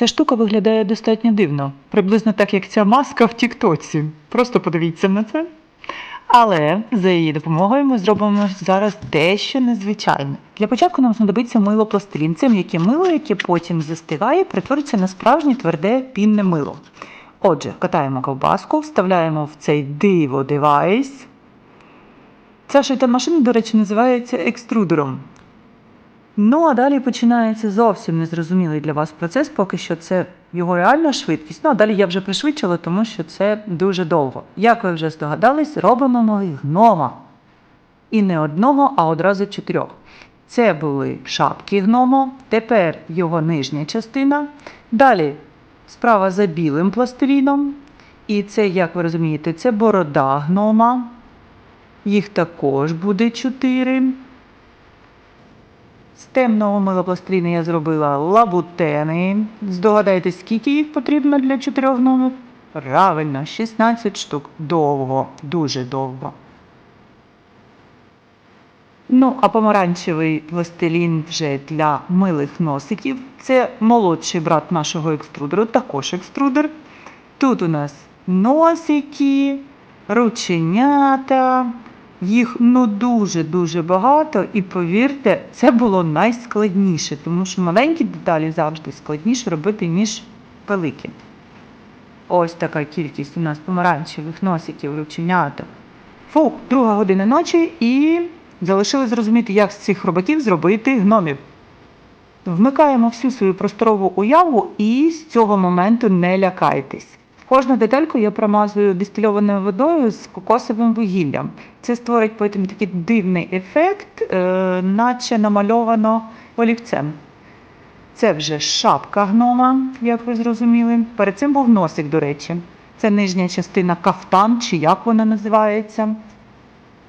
Ця штука виглядає достатньо дивно, приблизно так, як ця маска в Тіктоці. Просто подивіться на це. Але за її допомогою ми зробимо зараз дещо незвичайне. Для початку нам знадобиться мило пластилін. Це м'яке мило, яке потім застигає, перетвориться на справжнє тверде пінне мило. Отже, катаємо ковбаску, вставляємо в цей диво девайс. Ця шита машина, до речі, називається екструдером. Ну, а далі починається зовсім незрозумілий для вас процес, поки що це його реальна швидкість. Ну, а далі я вже пришвидшила, тому що це дуже довго. Як ви вже здогадались, робимо ми гнома. І не одного, а одразу чотирьох. Це були шапки гнома, тепер його нижня частина. Далі справа за білим пластиліном. І це, як ви розумієте, це борода гнома. Їх також буде чотири. З темного милопластиліну я зробила лабутени. Здогадайтесь, скільки їх потрібно для чотирьох гномів? Правильно, 16 штук. Довго, дуже довго. Ну, а помаранчевий пластилін вже для милих носиків. Це молодший брат нашого екструдеру, також екструдер. Тут у нас носики, рученята. Їх ну дуже-дуже багато, і повірте, це було найскладніше, тому що маленькі деталі завжди складніше робити, ніж великі. Ось така кількість у нас помаранчевих носиків, рученята. Фух, друга година ночі і залишилось зрозуміти, як з цих робаків зробити гномів. Вмикаємо всю свою просторову уяву і з цього моменту не лякайтесь. Кожну детальку я промазую дистильованою водою з кокосовим вугіллям. Це створить потім такий дивний ефект, е, наче намальовано олівцем. Це вже шапка гнома, як ви зрозуміли. Перед цим був носик, до речі. Це нижня частина кафтан, чи як вона називається.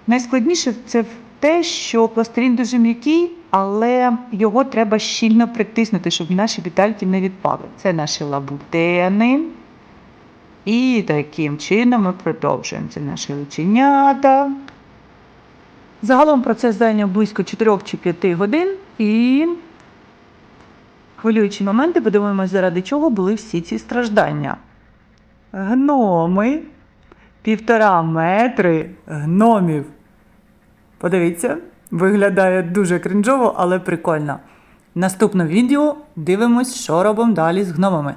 Найскладніше це те, що пластилін дуже м'який, але його треба щільно притиснути, щоб наші детальки не відпали. Це наші лабутени. І таким чином ми продовжуємо. Це наші рученята. Загалом процес зайняв близько 4 чи 5 годин і хвилюючі моменти, подивимося, заради чого були всі ці страждання. Гноми, півтора метри гномів. Подивіться, виглядає дуже кринжово, але прикольно. Наступне відео дивимось, що робимо далі з гномами.